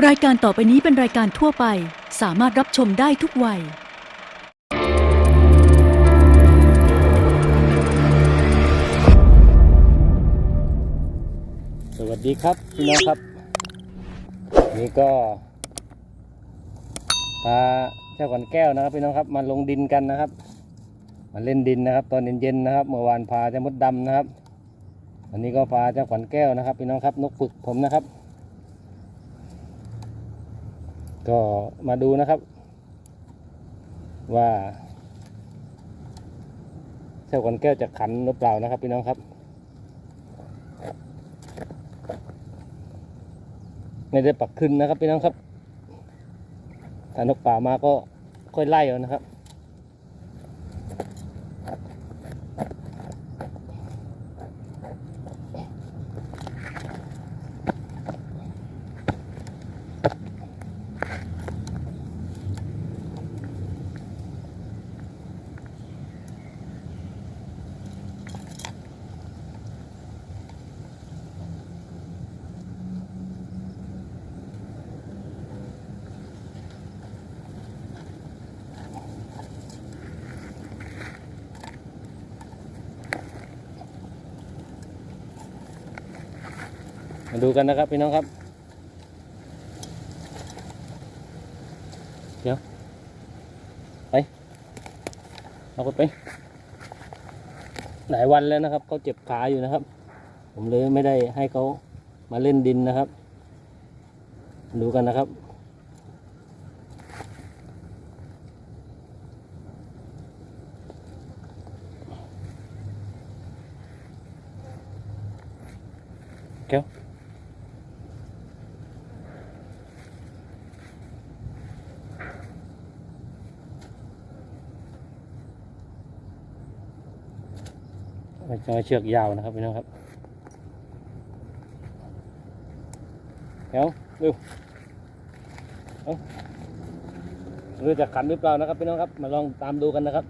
รายการต่อไปนี้เป็นรายการทั่วไป สามารถรับชมได้ทุกวัย สวัสดีครับพี่น้องครับ นี่ก็พาเจ้าขวัญแก้วนะครับพี่น้องครับมาลงดินกันนะครับมาเล่นดินนะครับ ตอนเย็นๆนะครับ เมื่อวานพาเจ้ามดดำนะครับวันนี้ก็พาเจ้าขวัญแก้วนะครับพี่น้องครับนกฝึกผมนะครับ ก็มาดูนะครับ ว่าเจ้าขนแก้วจะขันหรือเปล่านะครับพี่น้องครับ ไม่ได้ปักขึ้นนะครับพี่น้องครับถ้านกป่ามาก็ค่อยไล่เอานะครับ ดูกันนะครับพี่น้องครับ เดี๋ยว ไป เอาไปไป หลายวันแล้วนะครับเขาเจ็บขาอยู่นะครับ ผมเลยไม่ได้ให้เขามาเล่นดินนะครับ ดูกันนะครับ ใช่เชือกยาวนะครับพี่น้องครับเดี๋ยวดูเอารือจะขันหรือเปล่านะครับพี่น้องครับ มาลองตามดูกันนะครับ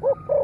Woo!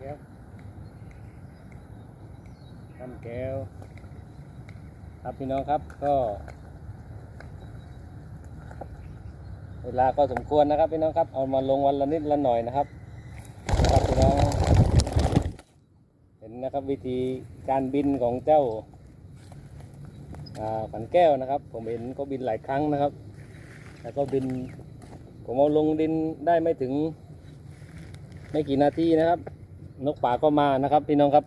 แก้วทำแก้ว ครับพี่น้องครับก็ เวลาก็สมควรนะครับพี่น้องครับ เอามาลงวันละนิดละหน่อยนะครับครับพี่น้อง เห็นนะครับวิธีการบินของเจ้าขันแก้วนะครับ ผมเห็นก็บินหลายครั้งนะครับ แล้วก็บิน ผมเอาลงดินได้ไม่ถึงไม่กี่นาทีนะครับ นกป่าก็มานะครับพี่น้องครับ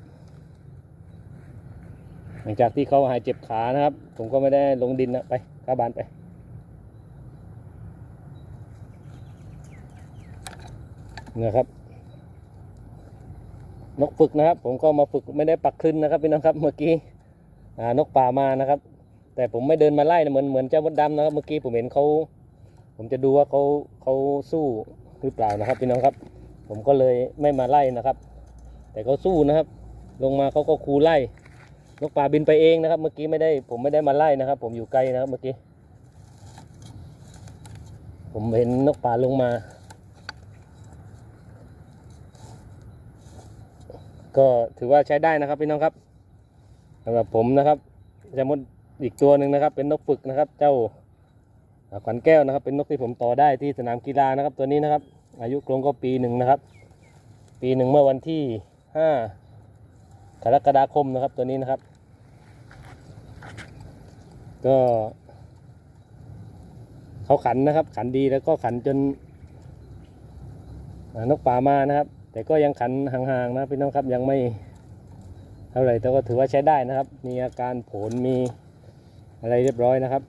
หลังจากที่เขาหายเจ็บขานะครับ ผมก็ไม่ได้ลงดินนะไปข้าบ้านไปนี่ยครับ นกฝึกนะครับ ผมก็มาฝึกไม่ได้ปักคลึนนะครับพี่น้องครับเมื่อกี้นกป่ามานะครับ แต่ผมไม่เดินมาไล่นะเหมือนเหมือนเจ้ามดดำนะครับเมื่อกี้ผมเห็นเขาผมจะดูว่าเขาเขาสู้หรือเปล่านะครับพี่น้องครับ ผมก็เลยไม่มาไล่นะครับ แต่เขาสู้นะครับ ลงมาเขาก็คูไล่นกป่าบินไปเองนะครับ เมื่อกี้ไม่ได้ผมไม่ได้มาไล่นะครับ ผมอยู่ไกลนะครับเมื่อกี้ ผมเห็นนกป่าลงมา ก็ถือว่าใช้ได้นะครับพี่น้องครับสำหรับผมนะครับจะมดอีกตัวหนึ่งนะครับ เป็นนกฝึกนะครับ เจ้าอ่าขวัญแก้วนะครับ เป็นนกที่ผมต่อได้ที่สนามกีฬานะครับ ตัวนี้นะครับ อายุกรงก็ปีหนึ่งนะครับ ปีหนึ่งเมื่อวันที่ ห้ากรกฎาคมนะครับตัวนี้นะครับ ก็เขาขันนะครับ ขันดีแล้วก็ขันจนนกป่ามานะครับ แต่ก็ยังขันห่างๆนะพี่น้องครับยังไม่เท่าไหร่แต่ก็ถือว่าใช้ได้นะครับ มีอาการผลมีอะไรเรียบร้อยนะครับ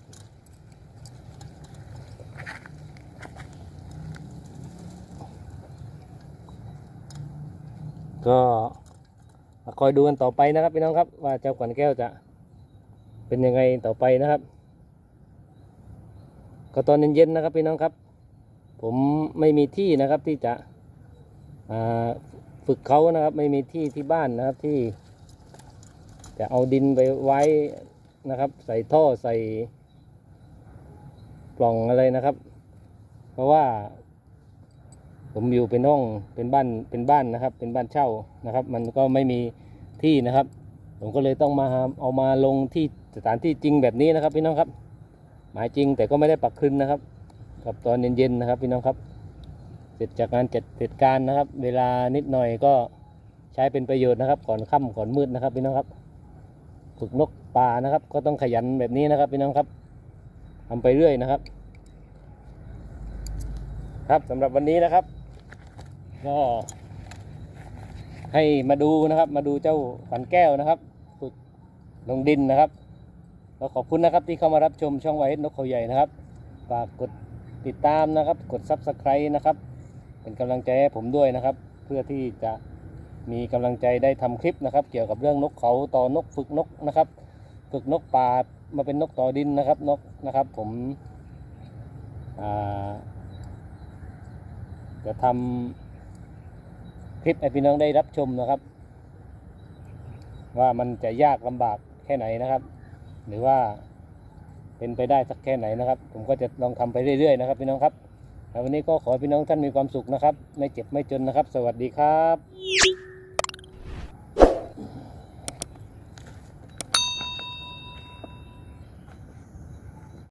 ก็คอยดูกันต่อไปนะครับพี่น้องครับ ว่าเจ้าขวัญแก้วจะเป็นยังไงต่อไปนะครับ ก็ตอนเย็นๆนะครับพี่น้องครับ ผมไม่มีที่นะครับที่จะฝึกเขานะครับ ไม่มีที่ที่บ้านนะครับที่ จะเอาดินไปไว้นะครับ ใส่ท่อใส่ปล่องอะไรนะครับ เพราะว่า ผมอยู่เป็นห้องเป็นบ้านเป็นบ้านนะครับ เป็นบ้านเช่านะครับ มันก็ไม่มีที่นะครับ ผมก็เลยต้องมาเอามาลงที่สถานที่จริงแบบนี้นะครับ พี่น้องครับ หมายจริงแต่ก็ไม่ได้ปักคลึนนะครับ กับตอนเย็นๆนะครับ พี่น้องครับ เสร็จจากงานเสร็จเสร็จการนะครับ เวลานิดหน่อยก็ใช้เป็นประโยชน์นะครับ ก่อนค่ำก่อนมืดนะครับ พี่น้องครับ ฝึกนกป่านะครับ ก็ต้องขยันแบบนี้นะครับ พี่น้องครับทำไปเรื่อยนะครับ ครับสำหรับวันนี้นะครับ ก็ให้มาดูนะครับ มาดูเจ้าขวัญแก้วนะครับฝึกลงดินนะครับก็ขอบคุณนะครับที่เข้ามารับชมช่องไว้นกเขาใหญ่นะครับฝากกดติดตามนะครับ กด subscribe นะครับ เป็นกำลังใจให้ผมด้วยนะครับ เพื่อที่จะมีกำลังใจได้ทำคลิปนะครับ เกี่ยวกับเรื่องนกเขาต่อนกฝึกนกนะครับ ฝึกนกป่ามาเป็นนกต่อดินนะครับนกนะครับ ผมจะทำ คลิปให้พี่น้องได้รับชมนะครับ ว่ามันจะยากลำบากแค่ไหนนะครับ หรือว่าเป็นไปได้สักแค่ไหนนะครับ ผมก็จะลองทำไปเรื่อยๆนะครับ พี่น้องครับววันนี้ก็ขอให้พี่น้องท่านมีความสุขนะครับ ไม่เจ็บไม่จนนะครับ สวัสดีครับ